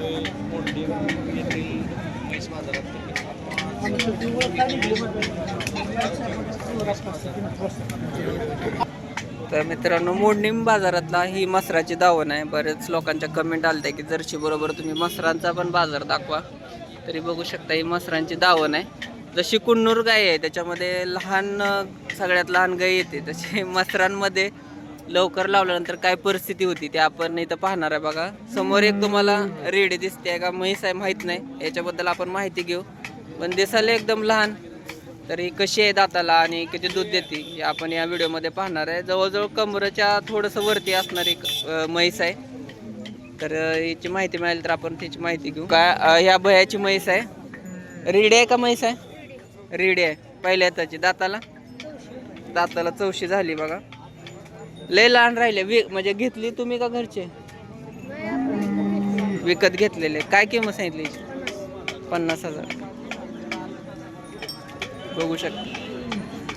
येथील म्हैस बाजारात तर मित्रांनो मोडणीम बाजारातला ही मसराची दावण आहे. बरेच लोकांच्या कमेंट आल्या की जर्शी बरोबर तुम्ही मसरांचा पण बाजार दाखवा. तरी बघू शकता ही मसरांची दावण आहे. जशी कुन्नूर गाय आहे त्याच्यामध्ये लहान सगळ्यात लहान गाय येते तशी मसरांमध्ये लवकर लावल्यानंतर काय परिस्थिती होती ते आपण इथं पाहणार आहे बघा. समोर एक तुम्हाला रेडी दिसते का म्हैस आहे माहीत नाही. याच्याबद्दल आपण माहिती घेऊ. पण दिसायला एकदम लहान. तर ही कशी आहे दाताला आणि किती दूध देते हे आपण या व्हिडिओमध्ये पाहणार आहे. जवळजवळ कमरेच्या थोडंसं वरती असणारी एक, म्हैस आहे. तर याची माहिती मिळाली तर आपण त्याची माहिती घेऊ. का ह्या भयाची म्हैस आहे. रेडी आहे का म्हैस आहे? रेडी आहे. पहिल्या त्याची दाताला? दाताला चौशी झाली बघा. लय लहान राहिले. वि म्हणजे घेतली तुम्ही का घरचे? विकत घेतलेले. काय किंमत सांगितली पन्नास हजार. बघू शकता.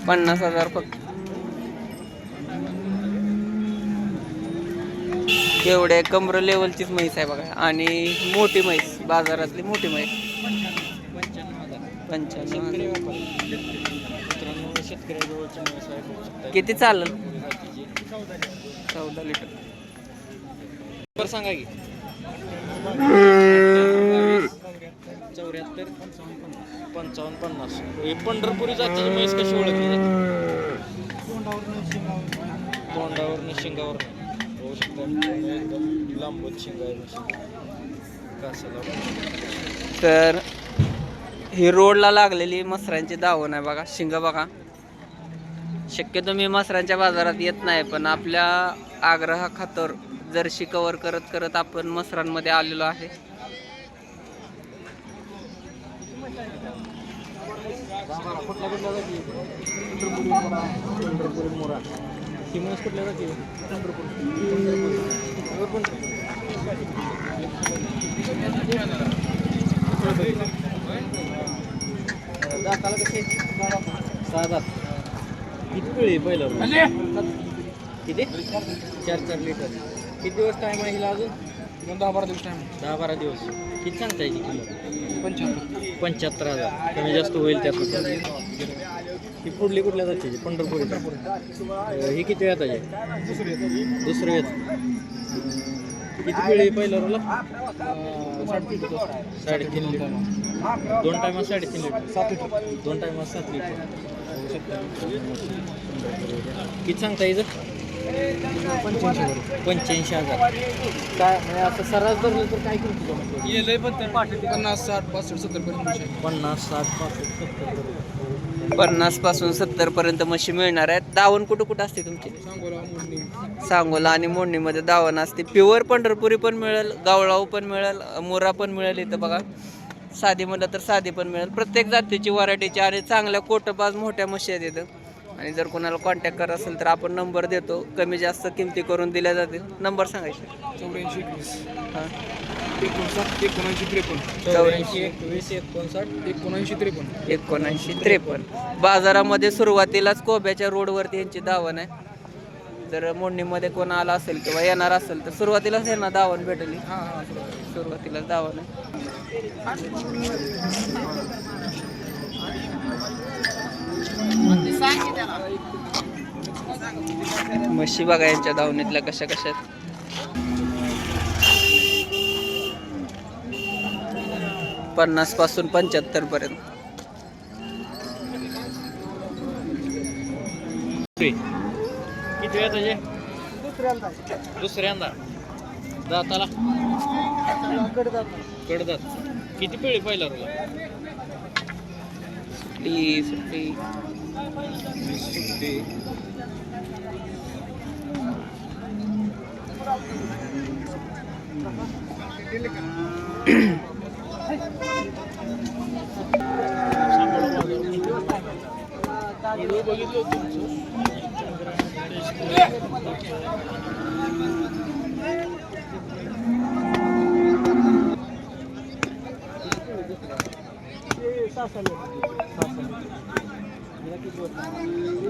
पन्नास हजार फक्त. एवढे कमर लेवलचीच म्हैस आहे बघा. आणि मोठी म्हैस. बाजारातली मोठी म्हैस. पंच्याण्णव शेतकरी हजार. व्यापारी मित्रांनो शेतकऱ्याजवळची शकता किती चालेल. चौदा लिटर. बरं सांगा की. चौऱ्याहत्तर पंचावन्न पन्नास. ही पंढरपुरी जातीची म्हैस कशी ओळखली जाते? तोंडावर शिंगावर. होऊ शकतं एकदम लांबून शिंगा आहे म्हशीची. कासाला तर ही रोडला लागलेली मसरांची दावण आहे बघा. शिंग बघा. शक्यतो मी मसरांच्या बाजारात येत नाही पण आपल्या आग्रहा खातर जर्शी कवर करत करत आपण मसरांमध्ये आलेलो आहे. कुठल्या ही जाती दाताला कसे सहा दात किती? पहिलं किती चार चार लिटर किती दिवस टाइम आहे हिला अजून? दहा बारा दिवस टाइम दहा बारा दिवस. किती सांगता याची किंमत? पंच्याहत्तर. पंच्याहत्तर हजार. कमी जास्त होईल त्यात ही पुढली कुठल्या जातीची? पंढरपुरी ही किती वेळात आहे? दुसरे दुसरं वेळ किती पिढी पहिल्या रोला साडेतीन साडेतीन लिटर. दोन टायमात साडेतीन लिटर. सात लिटर. दोन टायमात सात लिटर. किती सांगता याचं पंच्याऐंशी हजार. काय म्हणजे असं सरास धरलं तर काय किंमत जमते? ये लय पण पन्नास साठ पासष्ट सत्तर पर्यंत. पन्नास साठ पासष्ट सत्तर पर्यंत. पन्नासपासून सत्तर पर्यंत म्हशी मिळणार आहेत. दावण कुठं कुठं असते तुमची? सांगोला आणि मोडणीमध्ये दावण असते. प्युअर पंढरपुरी पण मिळेल गावळाऊ पण मिळेल मोरा पण मिळेल इथं बघा. साधी म्हणलं तर साधी पण मिळेल. प्रत्येक जातीची व्हरायटीची आणि चांगल्या कोटबाज मोठ्या म्हशी आहेत इथं. आणि जर कोणाला कॉन्टॅक्ट करत असेल तर आपण नंबर देतो. कमी जास्त किमती करून दिल्या जातील. नंबर सांगायचे चौऱ्याऐंशी एकवीस. हां. एकोणसाठ एकोणऐंशी त्रेपन्न. चौऱ्याऐंशी एकवीस एकोणसाठ. एकोणऐंशी त्रेपन्न. एकोणऐंशी त्रेपन्न. बाजारामध्ये सुरुवातीलाच कोब्याच्या रोडवरती यांची दावण आहे. जर मोडणीमध्ये कोण आला असेल किंवा येणार असेल तर सुरुवातीलाच यांना दावण भेटली. हां हां सुरुवातीलाच दावण म्हशी बघा यांच्या दावणीतल्या कशा कशा आहेत. पन्नासपासून पंच्याहत्तर पर्यंत. किती वेळ त्याचे दुसऱ्यांदा. दाताला? कडदात किती पिळी पहिला रोला? सुटली सुटली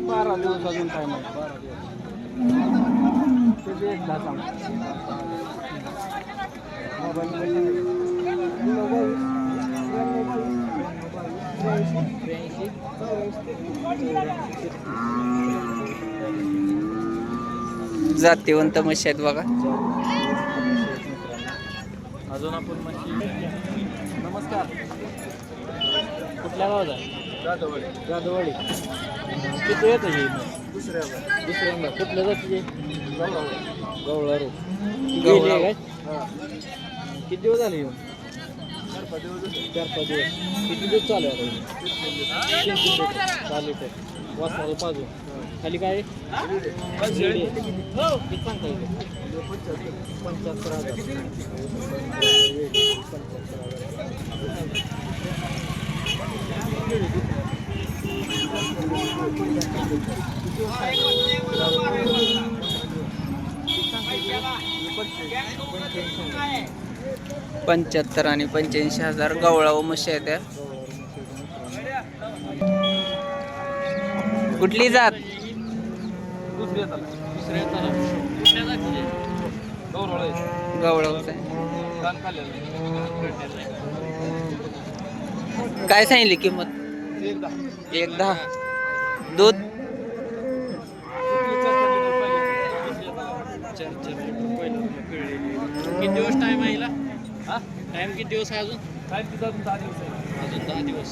बारा दिवस अजून काय नाही बारा एक तास जातीवंत म्हशी आहेत बघा. अजून आपण नमस्कार. कुठल्या गावात आहे? जाधववाडी. जाधववाडी. किती येतं हे? दुसऱ्या दुसऱ्यांदा. कुठल्या जातीचे? गवळा रो गवळा. काय? हां. किती दिवस झाले येऊन? चार पाच दिवस चार पाच दिवस. किती दिवस चालू आहे आता? हे? तीन तीन लिटर खाली काय? पंच्याहत्तर पंच्याहत्तर आणि पंच्याऐंशी हजार गवळा व मशी आहेत त्या कुठली जात? दुसरी येतात दुसऱ्या चला कुठल्या जातीचे गौरवळे. गवळावच आहे कान खाल्लेलं काय सांगितली किंमत? एकदा. एक दहा दूध? चार चार लिटर पहिलं पिळलेली. किती दिवस टाइम आहे हिला? हा? टाइम किती दिवस आहे अजून? काय तिथं दहा दिवस आहे. अजून दहा दिवस.